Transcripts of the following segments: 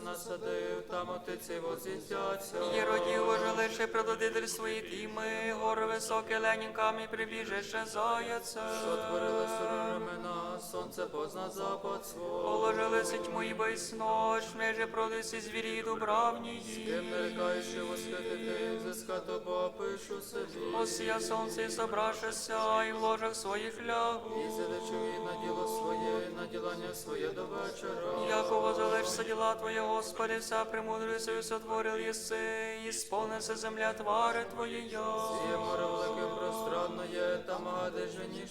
все насадив, там отиці возітяться. Єродів ожелише предодитель свої тіми, гори високі ленінками прибіжище заяця. Що Сотворили ремена, сонце позна запад свой. Положилися тьму і безноч, меже продиси звірі дубравні. Ким нарікаючи восвятити, взискати Бога пишу собі. Осія сонце і собрашеся, і в ложах своїх лягу. І задачу на діло своє, на ділання своє до вечора. Якого залишся діла Твоє, Господи, вся премудрістю сотворив єси, і сповниться земля твари Твоєя. Є море велике пространно є, там гади жені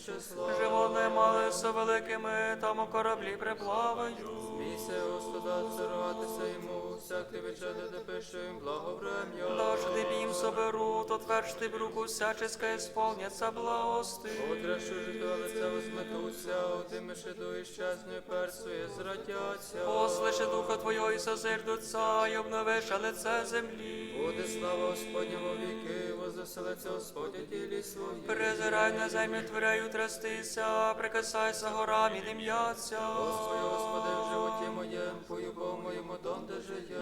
Животне Живони все великими, там у кораблі приплавають. Смійся, Господа царуватися йому, всякий вечеде, де пише їм благоврем'я. Дожди бім соберу, то тверджти в руку всяческа исполнится благости. Отрешу життя лице возметуться, отимеши до іщезної персує, зратяться. Послиши духа Твого і созирдуться, і обновиш лице землі. Буде слава Господня во віки, возвеселиться Господь у тілі своїй. Призирай на землю тверею трястися, прикасайся горам і дим'яться. Господи, Господи, в животі моєм, пою Богу моєму, донде.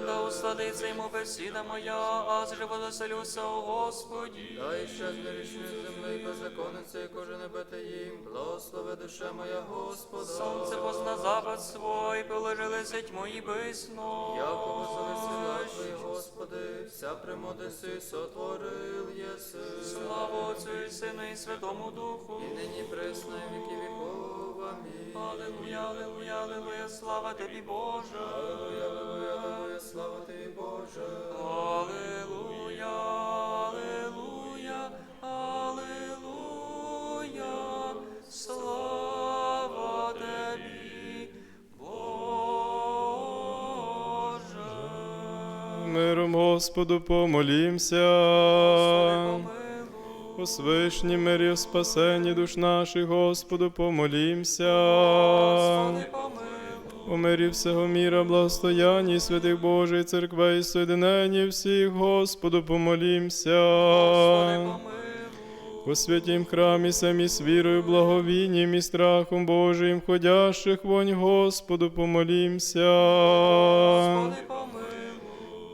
Да усладиться йому бесіда моя, а з живодоселюся у Господі. Та іщезне річною землею беззаконниця, і кожен небете їм, благослови душа моя Господа. Сонце позна запад свой, положилися тьму і бисно. Яко возвесела Твої, Господи, вся премоди си сотворил єси. Слава Отцю і Сину і Святому Духу. І нині пресно, і віки віков. Амінь. Аллилуйя, аллилуйя, аллилуйя, слава тобі, Боже. Аллилуйя, аллилуйя, аллилуйя, Миром Господу помолімся. Помилуй, У свишній мирі в спасенні душ наших, Господу помолімся. У мирі всього міра, благостоянні святих Божої церкви і соєдиненні всіх, Господу помолімся. У святім храмі самі з вірою, благовінням і страхом Божиїм, ходящих вонь, Господу помолімся. Господи, помилуй.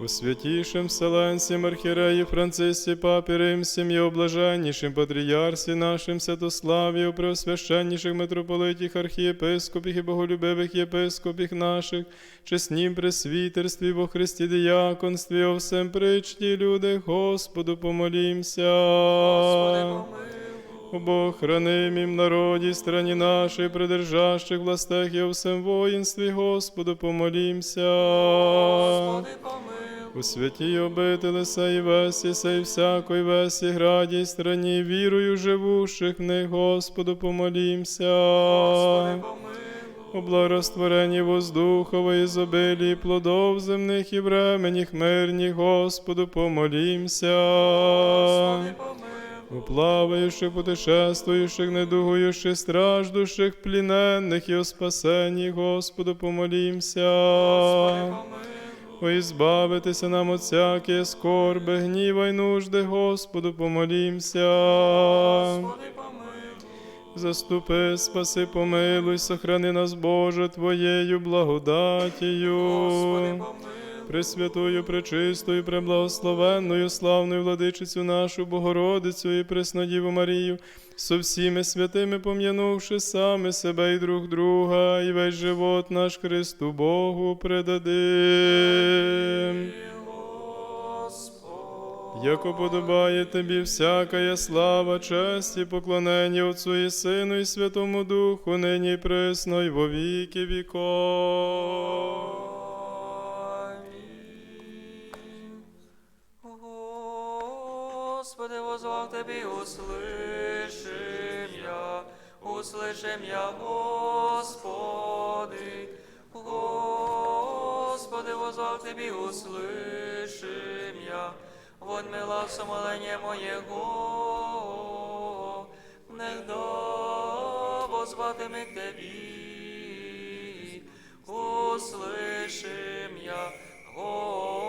У святішим Вселенсім архіреї Францисі Папі Римсім і облаженнішим патріарсі нашим Святославі, у преосвященніших митрополитіх, архієпископіх і боголюбивих єпископіх наших, чеснім пресвітерстві во Христі діяконстві, о всем причті, люди, Господу помолімся. Господи, помилуй. Бог хранимім народі, страні нашій, придержащих властях і о всем воїнстві, Господу помолімся. Господи, помилуй. У святій обители сей весі, сей всякої весі, граді страні, вірою живущих в них, Господу помолімся. Господи, помилуй. У благорастворенні воздухової ізобилії плодов земних і временіх мирніх, Господу помолімся. Господи, помилуй. У плаваючих, путешествуючих, недугуючих, страждущих, пліненних і о спасенні, Господу помолімся. Ізбавитися нам от всякої скорби, гніва й нужди, Господу помолімся. Господи. Заступи, спаси, помилуй, сохрани нас, Боже, Твоєю благодатію. Господи, помилуй. Пресвятою, пречистою, преблагословенною, славною владичицю нашу Богородицю і Преснодіву Марію, со всіми святими пом'янувши саме себе і друг друга, і весь живот наш Христу Богу предадим. Яко подобає тобі всякая слава, честь і поклонення Отцу і Сину, і Святому Духу, нині і присно, і во віки віков. Господи, возвав Тебе, услышим я, услышим я, Господи. Господи, возвав Тебе, услышим я, вон мила сомолення моєго, негда возватиме к Тебі, услышим я, Господи.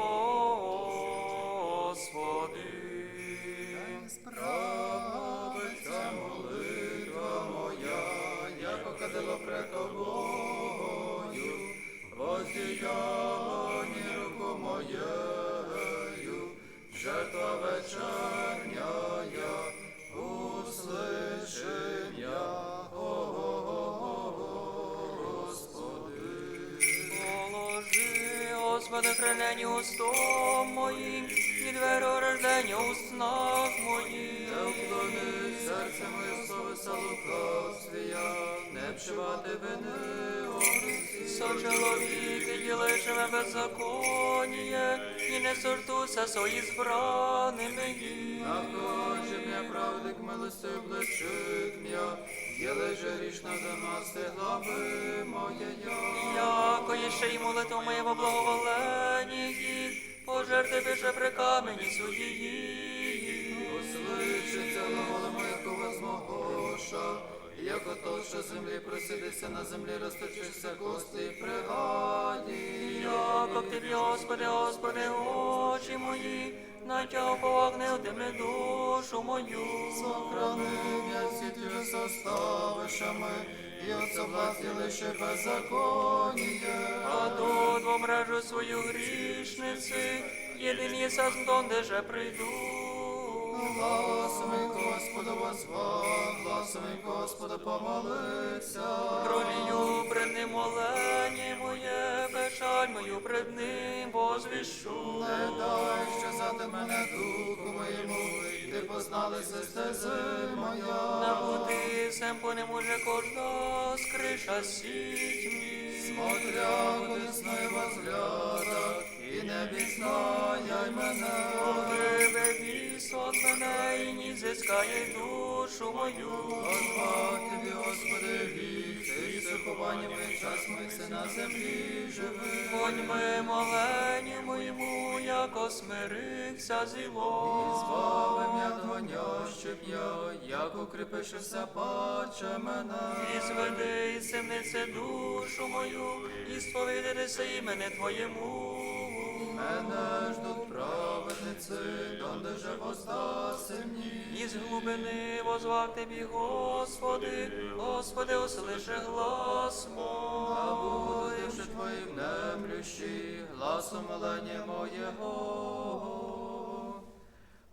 Правиться, молитва моя, як оказила пред тобою, воздіяла руку моєю, жертва вечер. Господи, хранені устом моїм, і двері рождення у снах моїх. Не уклони серце моє словеса лукавствія, не вшивати вини обрисі. Со чоловіки ділишиме беззаконіє, і не сортуся со ізбраними їм. Накаже м'я правдик милости обличит м'я, єле же річна за нас ти глави моя. Яко ще й молитва моє во благоволенні їх, пожерти бише при камені судії. Услышиться глагола моєго возмогоша, як ото, землі просидися на землі, розточишся кости і пригаді. Яко к тобі, Господи, Господи, очі мої, натяг повагнив ти мене душу мою. Сохрани м'я всі ті составишами, і от соблазні лише беззаконіє. А тут в мрежу свою грішниці, єдин єсас донде же прийду. Гласами Господа возва, гласами Господа помолися. Пролію пред ним моє, печаль мою пред ним возвіщу. Не дай щезати мене духу моєму, ти позналися стези моя. Набути сем по нему же кожна скриша сіть мій. Смотря одесною возгляда, і не пізнай мене. От мене і ні зискає душу мою. Слава тобі, Господи, гріх, ти і сиховання час моїх на землі живи. Подьми моленню моєму, яко смирився зіло. Збави м'я гоняще п'я, як укріпишся паче мене. І зведи із темниці душу мою, і сповідатися імене Твоєму. Мене ждуть праведниці, донде же воздаси мені. Із глибини возвав Тебі, Господи, Господи, услиши глас А мой. будеш твоїм немлющі, гласом молення моєго.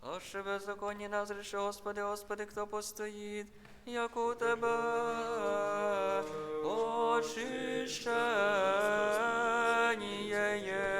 А ще беззаконні назріши, Господи, Господи, хто постоїть, як у Тебе очищення єсть.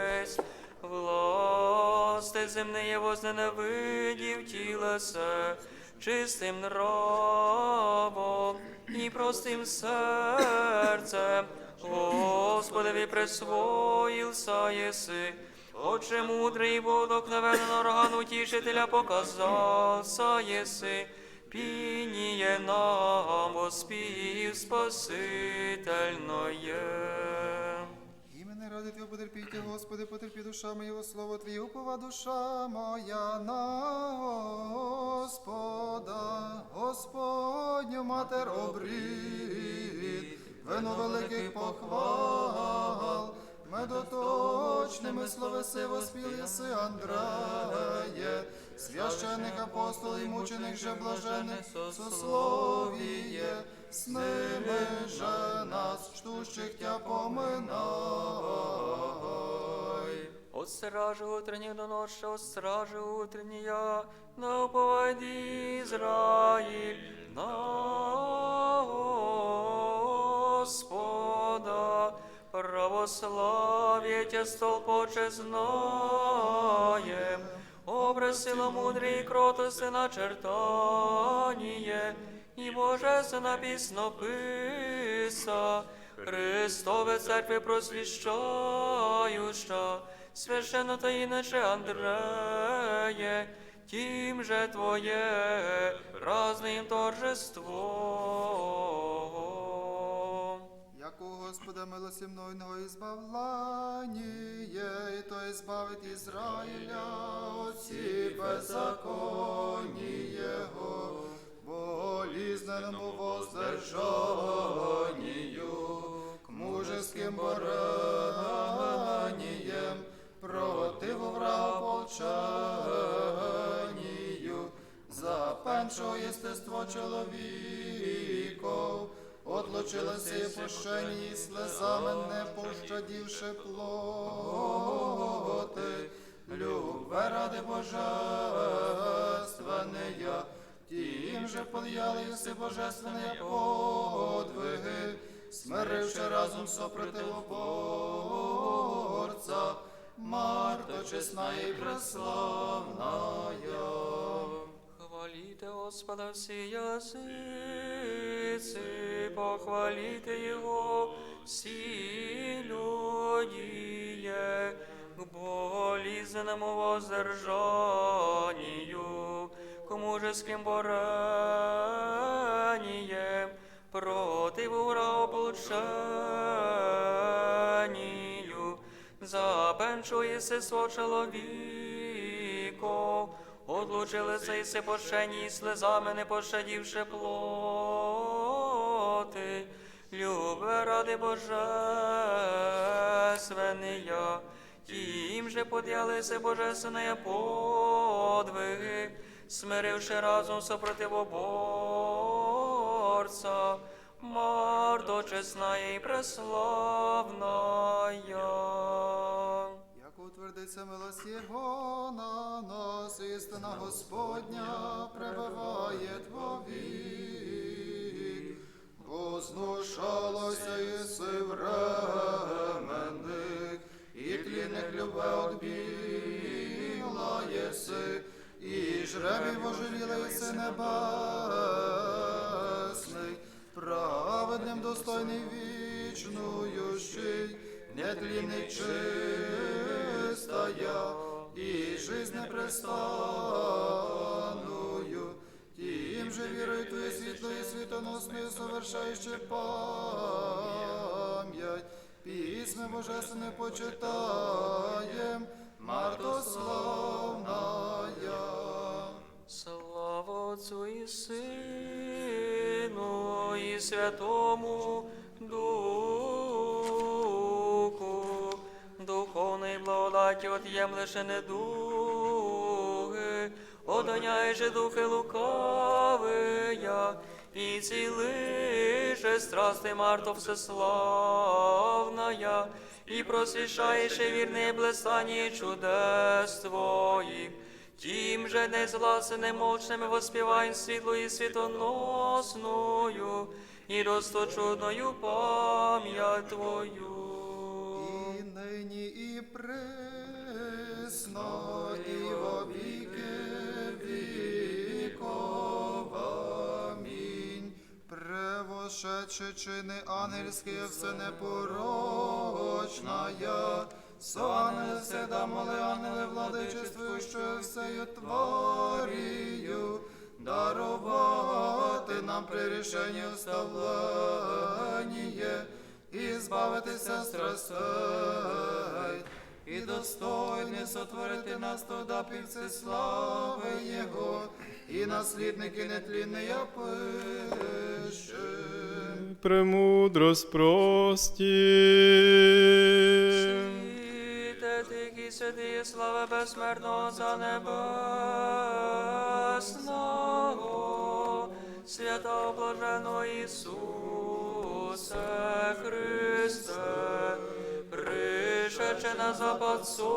Власти земне возненавидів тілесе, чистим нравом і простим серцем. Господи, присвоїлся єси, Отче мудрий водокновенен орган утішителя показався єси, пініє нам воспів спасительноє. Імене ради Твого потерпіть, Господи, потерпі душа моя, во слово Твоє, упова душа моя на Господа, Господню матер обрід, вино великих похвал, медоточними словеси воспіл єси Андреє, священих апостолів, мучених же блажених сословіє, з же нас, штущих тя поминай. От стражи утренніх до ночі, от стражи утреннія, на уповайді Ізраїль, на Господа, православие тя столпоче знаєм, образ сила мудрій кротости начертаніє, і божественно пісно писа, Христове церкви просвіщающа, священно та іначе Андреє, тим же Твоє праздним торжеством. Як у Господа милосімнойного ізбавлання, і то ізбавить Ізраїля оці беззаконні Його, болізненому воздержанню, к мужеским бораніям, противу врага за пеншого єстество чоловіков, отлучилося і пущені, і слезами не пощадівши плоти, любе ради божественне, тим же под'яли єси божественні подвиги, смиривши разом сопротивоборця, Марто, чесна і преславна. Хвалите Господа всі язиці, похвалите Його всі люди, к болезненному воздержанию, к мужеским борениям, против ура ополчению, запенчує сесо чоловіко, одлучилися і се пощені, і слезами не пощадівши плоти, любе ради божественния, тім же подялися божественної подвиги, смиривши разом супротивоборця, Мардо чесна і преславна. Утвердиться милость Його на нас, істина Господня пребиває вовік. Вознушалося єси временних, і тлінних любе одбіла єси, і жребій вожевіла єси небесний, праведним достойний вічною щий, нетлінний чистая, і жизнь непрестанную, світоносною совершаючи пам'ять, пісми божественне почитаєм, мартославная. Слава Отцу і Сину, і Святому Духу, духовної благодаті от'ємлеше недуги, одоняє же духи лукавия, і цілише страсти Марто всеславная, і просвішаєше вірне блистані чудес Твоїх. Тим же не зласи немощними воспіваєм світлу і світоносною, і досточудною пам'ять Твою. І нині і присно, і во віки Превошедши чини ангельські, все непорочная, Сон всегда моли ангели владичествуючи всею творію, дарувати нам при рішенні оставлення і збавитися страстей, і достойні сотворити нас туда півці слави Його, і наслідники нетлінної пише. Премудрость прості. Світе тихий святий, слава безсмертного за небесного, свята блаженого Ісусе Христе, пришедше на запад сонця,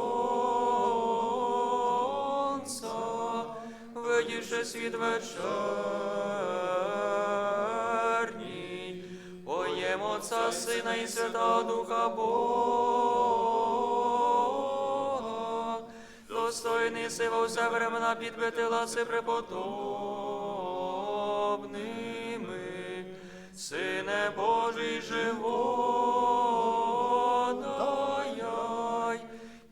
видівши світ вечерній, Поєм Отця, Сина і Святого Духа Бога, достойний си во вся времена підбити ласи преподобними, Сине Божий живот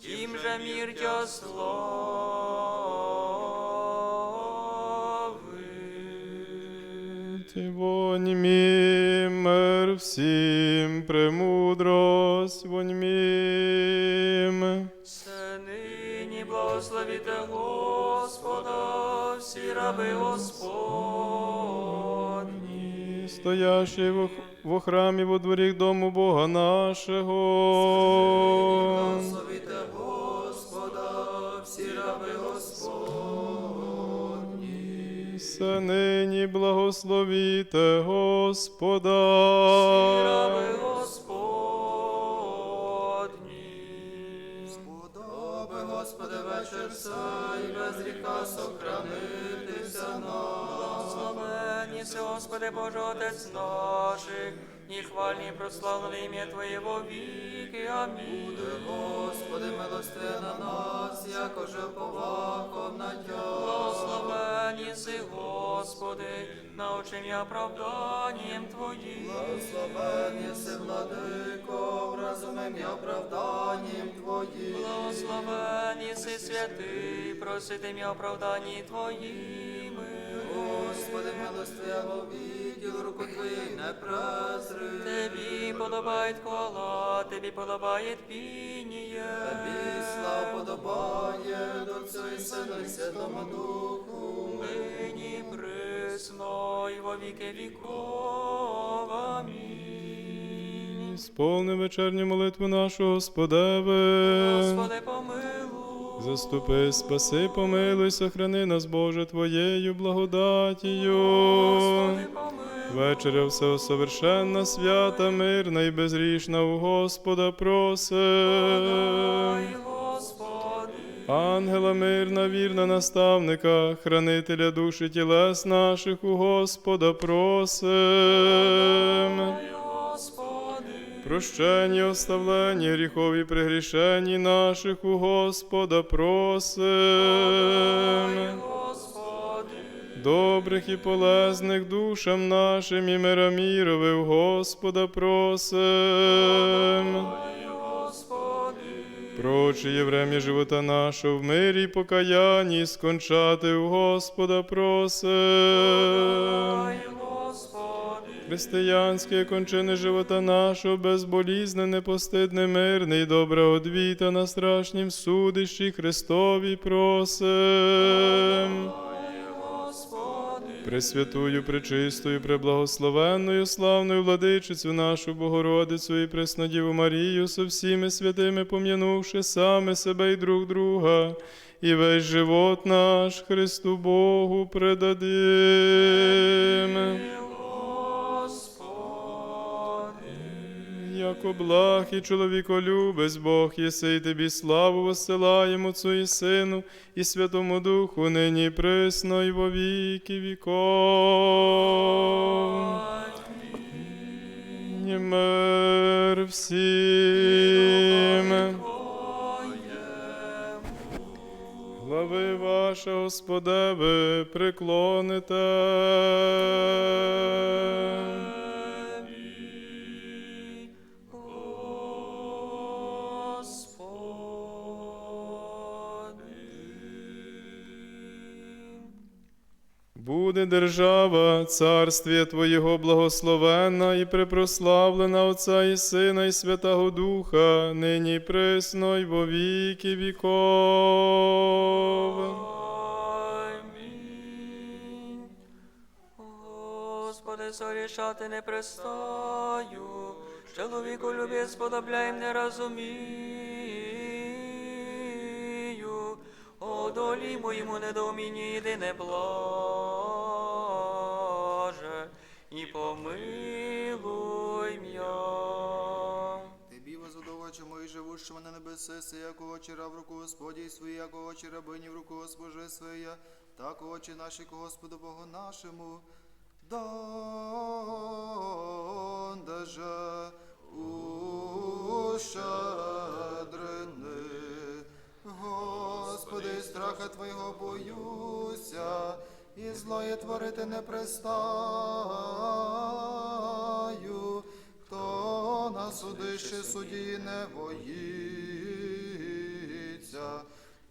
тим же мир тя слави. Воньми мир всім, премудрость, воньми. Все нині благословіте Господа, всі раби Господні. Стоящий во, во храмі во дворі дому Бога нашого. Славіте Господа, нині благословіте Господа. Господи Боже, Отець наших, і хвальні прославлене ім'я Твоє во віки. Амінь. Господи, милосердний, милостиве на нас, якоже тя. Благословені си, Господи, научи меня оправданням Твоїм. Благословен єси, владико, разумем і оправданням Твоїм. Благословені си, святий, просити мя оправданні Твоїми. Господи, милостиве відділ руку Твоєї не презри. Тобі подобає хвала, Тобі подобає пініє. Тобі слава подобає, до Отцю і Сину і Святому Духу. Нині присно і во віки віков. Амінь. Сповни вечерню молитву нашу, Господеве. Господи, помилуй. Заступи, спаси, помилуй, сохрани нас, Боже, Твоєю благодатію. Господи. Вечеря всеосовершенна, свята, мирна і безрішна у Господа Господи. Ангела мирна, вірна наставника, хранителя душі тілес наших у Господа просим. Прощення, оставлення, гріхові пригрішені наших у Господа просим. Добрих і полезних душам нашим і миромірове у Господа просим. Прочі врем'я живота нашого в мирі й покаянні скончати у Господа просим. Християнське кончини живота нашого, безболізне, непостидне, мирне і добре одвіта на страшнім судищі Христові просим. Пресвятую, пречистою, преблагословенною, славною владичицю нашу Богородицю і Преснодіву Марію со всіми святими пом'янувши саме себе і друг друга, і весь живот наш Христу Богу предадим. Яко благ і чоловіколюбець Бог єси, і тобі славу воссилаємо Отцу і Сину, і Святому Духу, нині присно, і во віки віков. Мир всім. Глави ваша, Господеве, приклоните. Буде держава, царствія Твоєго благословенна і препрославлена Отця і Сина, і Святого Духа, нині присно, і во віки віков. Господи, зорішати не пристаю, чоловіку любі сподобляєм не розумію, одолі моєму недоумінні єдине блаже, і помилуй м'я. Тобі возудовачу мої живущому на небеси, яко очі раб руку Господі свої, яко очі рабині в руку Госпоже своя, так очі наші ко Господу Богу нашому. Донде же ущедрини, Господи, страха Твого боюся, і злоє творити не пристаю, хто на судище судді не боїться,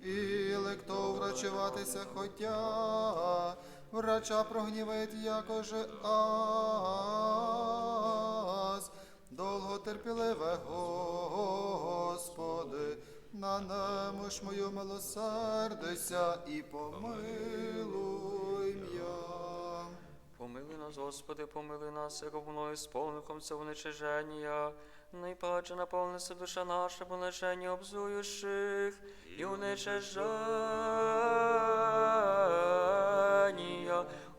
і хто врачуватися хотя, врача прогнівить, якоже аз, довго терпіливе, Господи, на немощ мою милосердися і помилуй. Помили нас, Господи, помили нас, як мною сповником це уничиження. Найпаче наповниться душа наша, бо лишення обзуюших і уничиження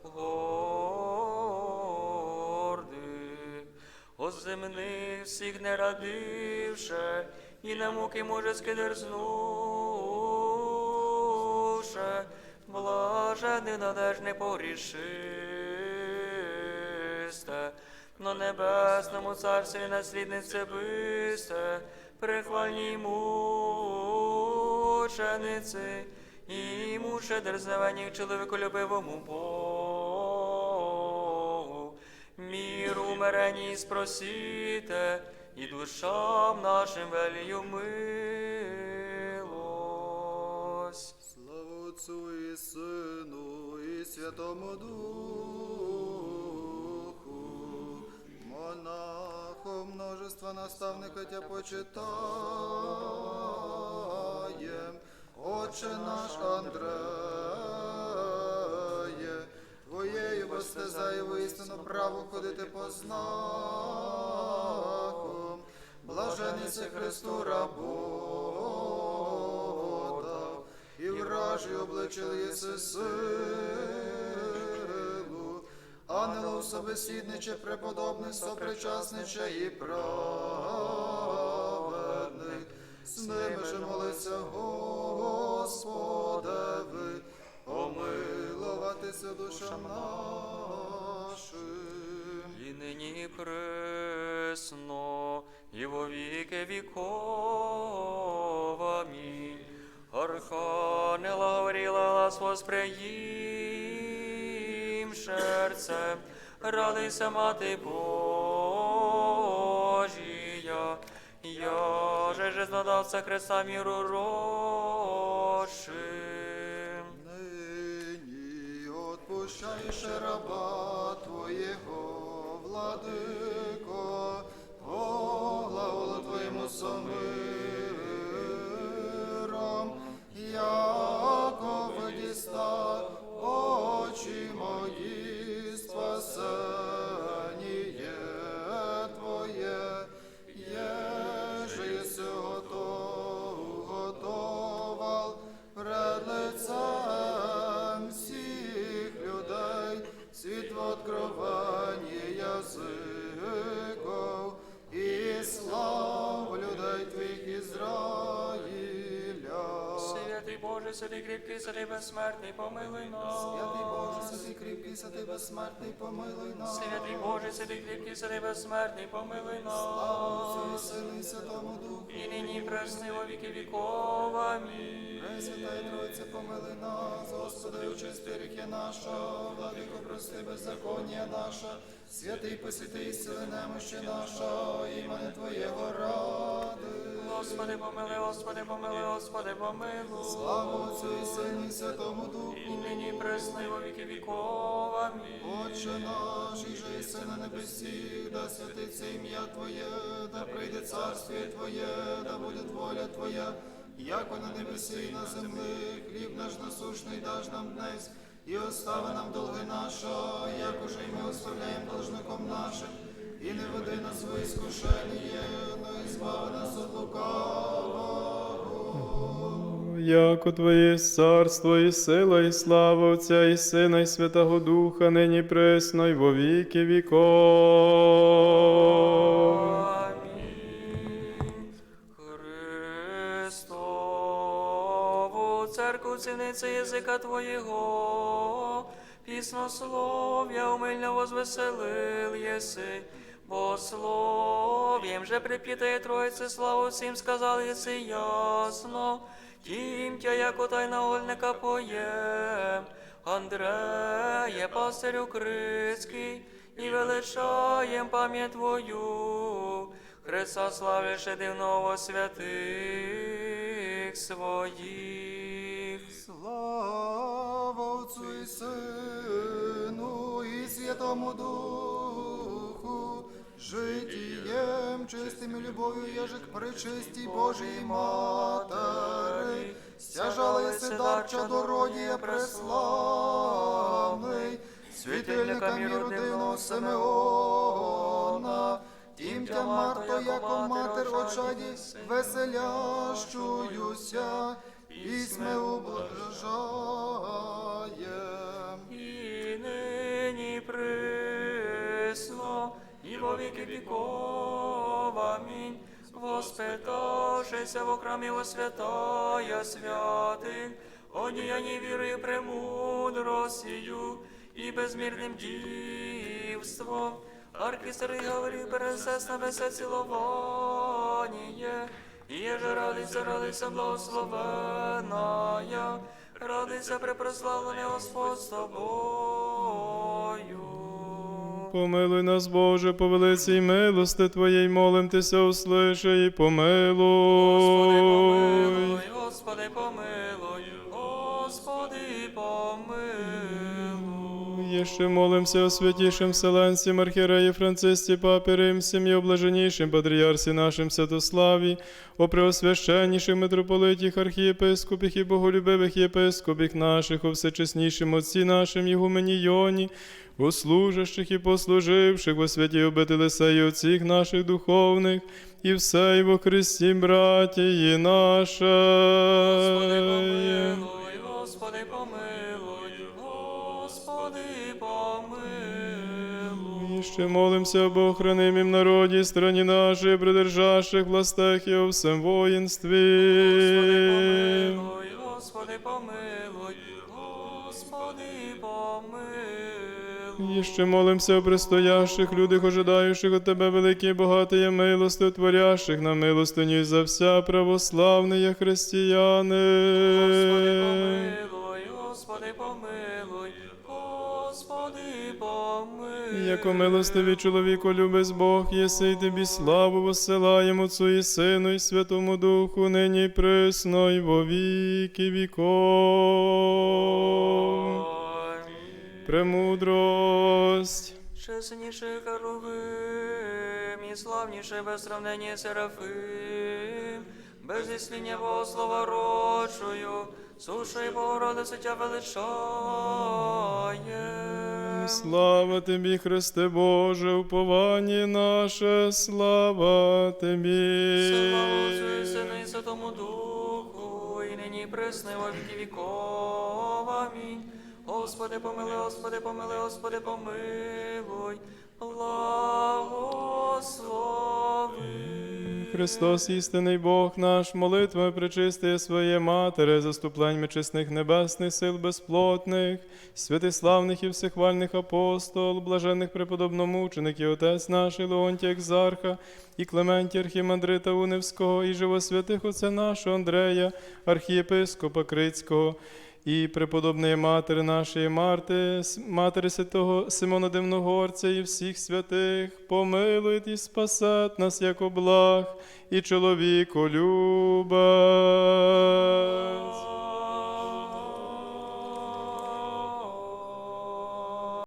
гордих. О земних всіх не радивше, і на муки може скидерзнувше, блажений надежне порішисте, на небесному царстві насліднице бисте, прихвальній мучениці, і муше дерзновенні чоловіколюбивому Богу. Міру умерені спросіте, і душам нашим велію милость. Слава Отцу і Сину, і Святому Духу, монахом множества наставника тя почитаєм, Отче наш Андреє, Твоєю постезаю воістину право ходити по знаком, блажений се Христу работа, і вражі обличили єси силу, ангелов собесідниче, преподобний сопричасниче і праведник, з ними же молиться Господеві, помилуватися душам нашим. І нині пресно, і во віки віков. Амінь. Архангела Гавріла глас восприїм серцем, радуйся, мати Божія, я же жизнодавця Христа міру рощим. Нині отпущаєш раба Твоєго, владико, святий безсмертний, помилуй нас. Святий Боже, сиди кріпкий, святий безсмертний, помилуй нас. Святий Боже, сиди кріпкий, святий безсмертний, помилуй Слава нас. Сину і Святому Духу. І нині пресни во віки віков. Амінь. Пресвятай Тройця, помилуй нас, Господи, очисти ріки наша, владико, прости беззаконня наша, святий посвяти і сили немощі наша, імени Твоєго ради. Господи, помили, Господи, помили, Господи, помилуй. Слава Отцю і Сину і Святому Духу. І нині пресни во віки віков. Амінь. Отче наш, і же єси на небесі, да святиться ім'я Твоє, да прийде царствіє Твоє, да буде воля Твоя, яко на небесі і на землі, хліб наш насушний даж нам днес, і остави нам долги наша, як уже й ми оставляємо должником нашим, і не веди нас в іскушення, но і збави нас от лукавого. Яко Твоє царство і сила, і слава Отця, і Сина, і Святого Духа, нині пресно, і во віки віков. Церкву ціниться язика Твоєго, піснослов'я умильно возвеселил єси, бо слов'єм же прип'ятає Троїце славу всім сказал єси ясно, тім тя, яко тайна гольника поєм, Андреє, пастирю Крицький, і величаєм пам'ять Твою, Христа славіше дивного святих своїх. Слава Отцу і Сину і Святому Духу, житієм чистим і любов'ю єжик причистій Божій Матері, стяжали дар чадородія преславний, світильника міру дивного Симеона, тім тя Марто, яко матер очаді, веселящуюся, письме ублажаєм. І нині присно, і во віки віков. Амінь. Воспитавшися в храмі во святая святих, одіянні віри премудростію і безмірним дівством. Архістер говорив пересес на весе цілування, І же радиться, радиться благословенная, радиться препрославлений Господь з тобою. Помилуй нас, Боже, по великій милости Твоєї, молимтеся, услишай і помилуй. Господи, помилуй, Господи, помилуй. Ще молимся о святішим Вселенсі, Мархіреї Францисці, Папі Римсім і о блаженнішим Патріарсі нашим Святославі, о преосвященніших митрополитіх, архієпископіх і боголюбивих єпископіх наших, о всечеснішим Отці нашим Єгумені Йоні, у служащих і послуживших, о святі обители сей отціх наших духовних, і все і во Христі, братії наше. Господи, помилуй, Господи, помилуй, ще молимся об охранимім народі, страні нашої, придержавших властях і о всем воїнстві. Господи, помилуй, Господи, помилуй, Господи. І ще молимся о пристоящих людях, ожидаючих от Тебе великі і багаті є милости, творящих на милостиню і за вся православні християни. Господи, помилуй, Господи, помилуй, Господи, помилуй. Яко милостивий чоловіку любець Бог, єси й тобі славу воссилаємо Отцу і Сину, і Святому Духу, нині і присно, і во віки віков. Премудрость. Чесніший Херувим і славніший без сравнення Серафим, без зісління Бога слова рочою, суша і Богородиця тя величає. Слава тобі, Христе Боже, уповання наше, слава тобі. Слава Отцю і Сину і Святому Духу, і нині і присно, во віки віков. Амінь. Господи, помилуй, Господи, помилуй, Господи, помилуй, благослови. Христос, істинний Бог наш, молитвами причистиє своє матері, заступленнями чесних небесних сил безплотних, святиславних і всехвальних апостол, блажених преподобномучеників, Отець наш Леонтій Екзарха, і Клементія Архімандрита Уневського, і живосвятих Отця нашого Андрея, архієпископа Крицького, і преподобної матери нашої Марти, матери святого Симона Дивногорця і всіх святих, помилуй і спасать нас, як облах і чоловіко люба.